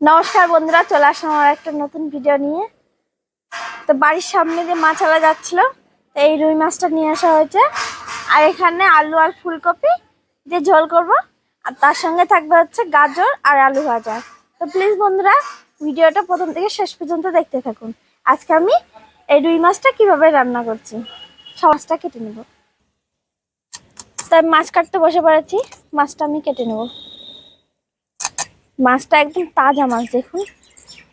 নমস্কার বন্ধুরা, চলে আসলাম আমার একটা নতুন ভিডিও নিয়ে। তো বাড়ির সামনে দিয়ে মাছালা যাচ্ছিল, তো এই রুই মাছটা নিয়ে আসা হয়েছে। আর এখানে আলু আর ফুলকপি দিয়ে ঝোল করব। আর তার সঙ্গে থাকবে হচ্ছে গাজর আর আলু ভাজা। তো প্লিজ বন্ধুরা ভিডিওটা প্রথম থেকে শেষ পর্যন্ত দেখতে থাকুন। আজকে আমি এই রুই মাছটা কীভাবে রান্না করছি মাছটা কেটে নেব। তাই মাছ কাটতে বসে পড়েছি, মাছটা আমি কেটে নেব। মাছটা একদম তাজা মাছ, দেখুন।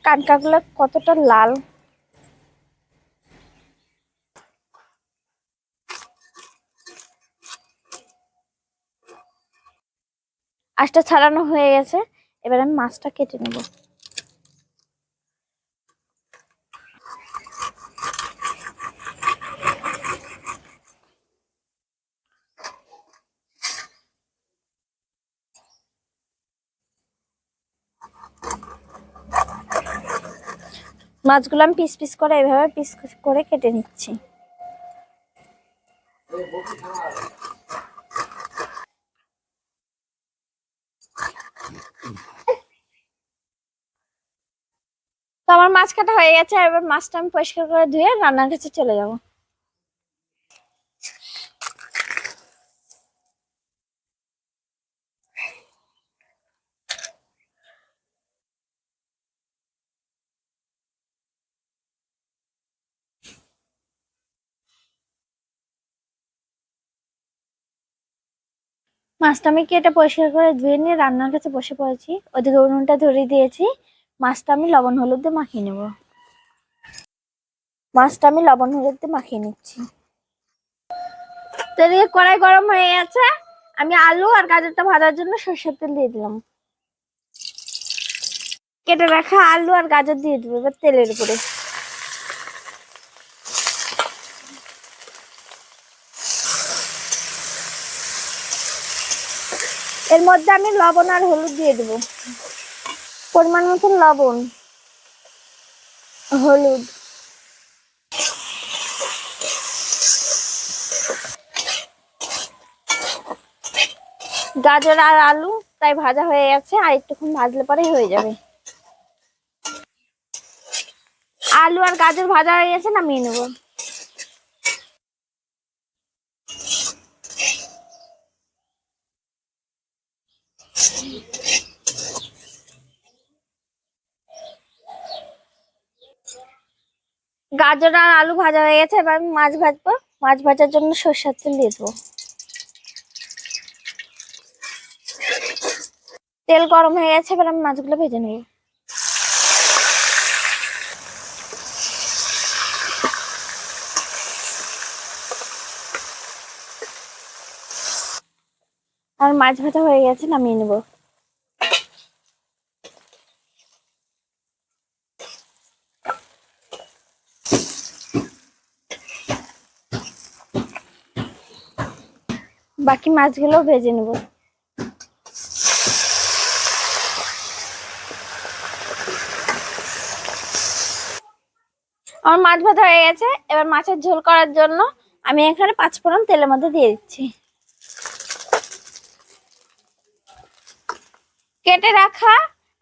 কানকাগুলো কতটা লাল। আঁশটা ছাড়ানো হয়ে গেছে। এবার আমি মাছটা কেটে নেব। মাছগুলো আমি পিস পিস করে এভাবে পিস করে কেটে নিচ্ছি। তো আমার মাছ কাটা হয়ে গেছে, এবার মাছটা আমি পরিষ্কার করে ধুয়ে রান্নার কাছে চলে যাব। মাছটা আমি কেটে পরিষ্কার করে ধুয়ে নিয়ে রান্নার কাছে বসে পড়েছি। ওদিকে উনুনটা ধরিয়ে দিয়েছি। মাছটা আমি লবণ হলুদ দিয়ে মাখিয়ে নেব। মাছটা আমি লবণ হলুদ দিয়ে মাখিয়ে নিচ্ছি। তো এদিকে কড়াই গরম হয়ে গেছে। আমি আলু আর গাজরটা ভাজার জন্য সরষের তেল দিয়ে দিলাম। কেটে রাখা আলু আর গাজর দিয়ে দেবো এবার তেলের উপরে। এর মধ্যে আমি লবণ আর হলুদ দিয়ে দেবো। পরিমাণ মতন লবণ, হলুদ। গাজর আর আলু তাই ভাজা হয়ে গেছে, আর একটুক্ষণ ভাজলে পরেই হয়ে যাবে। আলু আর গাজর ভাজা হয়ে গেছে, নামিয়ে নেব। গাজর আর আলু ভাজা হয়ে গেছে, এবার আমি মাছ ভাজবো। মাছ ভাজার জন্য সরষের তেল দিয়ে দেবো। তেল গরম হয়ে গেছে, এবার আমি মাছগুলো ভেজে নেব। আর মাছ ভাজা হয়ে গেছে, নামিয়ে নেব। বাকি মাছগুলো ভেজে নেব। আমার মাছ ভাজা হয়ে গেছে। এবার মাছের ঝোল করার জন্য আমি এখানে পাঁচ ফোড়ন তেলের মধ্যে দিয়ে দিচ্ছি। কেটে রাখা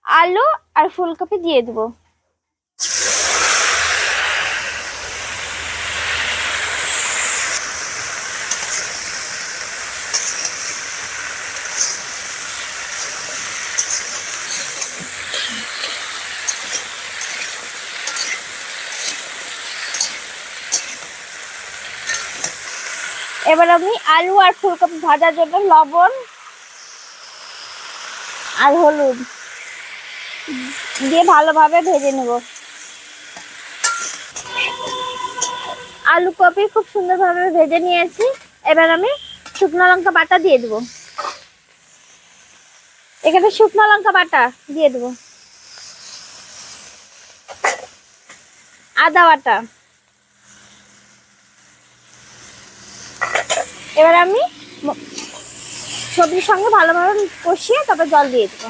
আলু আর ফুলকপি দিয়ে দেবো। এবার আমি আলু আর ফুলকপি ভাজার জন্য লবণ আর হলুদ দিয়ে ভালোভাবে ভেজে নেব। আলু কপি খুব সুন্দরভাবে ভেজে নিয়েছি। এবার আমি শুকনো লঙ্কা বাটা দিয়ে দেবো। এখানে শুকনো লঙ্কা বাটা দিয়ে দেবো। আদা বাটা। এবার আমি সবজির সঙ্গে ভালোভাবে কষিয়ে তারপর জল দিয়ে দেবো।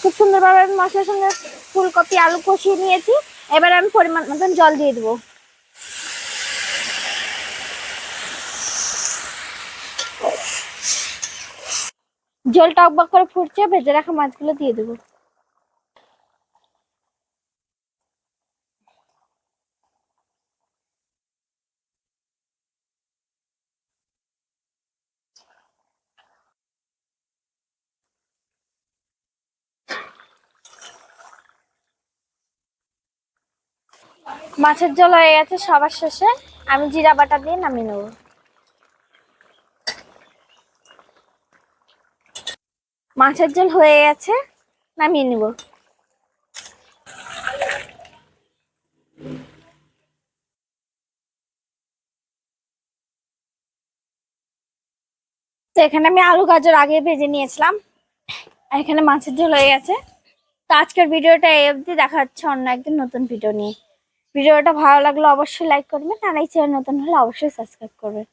খুব সুন্দরভাবে আমি মশলার সঙ্গে ফুলকপি, আলু কষিয়ে নিয়েছি। এবার আমি পরিমাণ মতন জল দিয়ে দেবো। জল টকবক করে ফুটছে, ভেজে রাখা মাছগুলো দিয়ে দেবো। মাছের ঝোল হয়ে গেছে, সবার শেষে আমি জিরা বাটা দিয়ে নামিয়ে নেব। মাছের ঝোল হয়ে গেছে, নামিয়ে নিব। তো এখানে আমি আলু গাজর আগে ভেজে নিয়েছিলাম এখানে মাছের ঝোল হয়ে গেছে। তো আজকের ভিডিওটা এই অবধি, দেখা হচ্ছে অন্য একদিন নতুন ভিডিও নিয়ে। ভিডিওটা ভালো লাগলে অবশ্যই লাইক করবেন আর এই চ্যানেল নতুন হলে অবশ্যই সাবস্ক্রাইব করবেন।